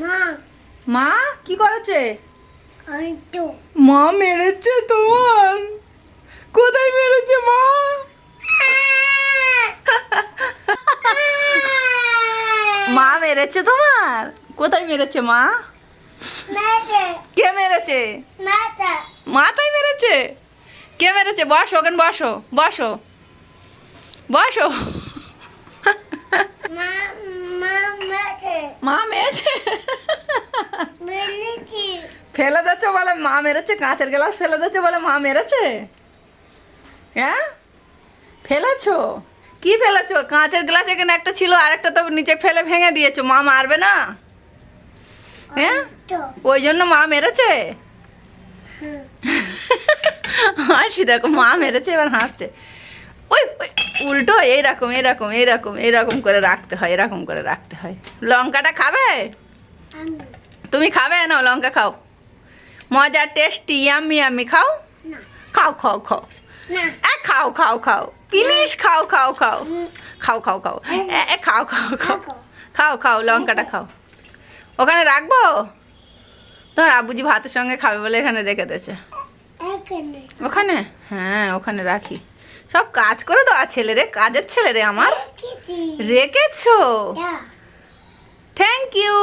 মা। মা কি করেছে? মা মেরেছে তোমার। কোথায় মেরেছে মা? মা মেরেছে তোমার? কোথায় মেরেছে মা? কে মেরেছে? মাথায় মেরেছে? কে মেরেছে? বসো ওখানে বসো বসো। বসো মা মা মাতে মা মেরেছে বলেছি ফেলে দিচ্ছ বলে মা মেরেছে কাঁচের গ্লাস ফেলে দিচ্ছ বলে মা মেরেছে? হ্যাঁ? ফেলেছো? কি ফেলেছো? কাঁচের গ্লাস এখানে একটা ছিল আর একটা তো নিচে ফেলে ভেঙে দিয়েছ মা মারবে না? হ্যাঁ? ওই জন্য মা মেরেছে? হাসি দেখো মা মেরেছে এবার হাসছে। ওই উল্টো এইরকম এরকম এইরকম এইরকম করে রাখতে হয় এরকম করে রাখতে হয়। লঙ্কাটা খাবে? তুমি খাবে? না লঙ্কা খাও। মজার টেস্টি ইয়াম্মি ইয়াম্মি খাও? খাও খাও খাও। এ খাও খাও খাও। প্লিজ খাও খাও খাও। খাও খাও খাও। খাও খাও খাও। খাও। খাও। খাও লঙ্কাটা খাও। ওখানে রাখব? তোমার আবুজি ভাতের সঙ্গে খাবে বলে এখানে রেখে দিয়েছে। ওখানে? হ্যাঁ ওখানে রাখি। সব কাজ করে দেওয়া ছেলে রে কাজের ছেলে রে আমার। রেখেছো। থ্যাংক ইউ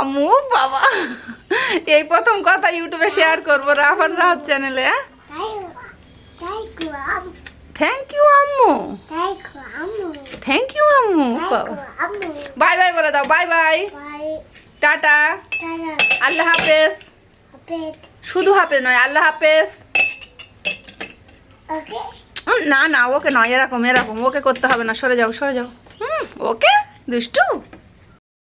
আম্মু বাবা। এই প্রথম কথা ইউটিউবে শেয়ার করব রাফার রাত চ্যানেলে থ্যাংক ইউ আম্মু। থ্যাংক ইউ আম্মু বাই বাই বলে দাও বাই বাই টাটা আল্লাহ হাফেজ। শুধু হাফেজ নয়, আল্লাহ হাফেজ। না না, ওকে নয়, এরকম এরকম, ওকে করতে হবে না, সরে যাও সরে যাও। হুম, ওকে, দুষ্টু।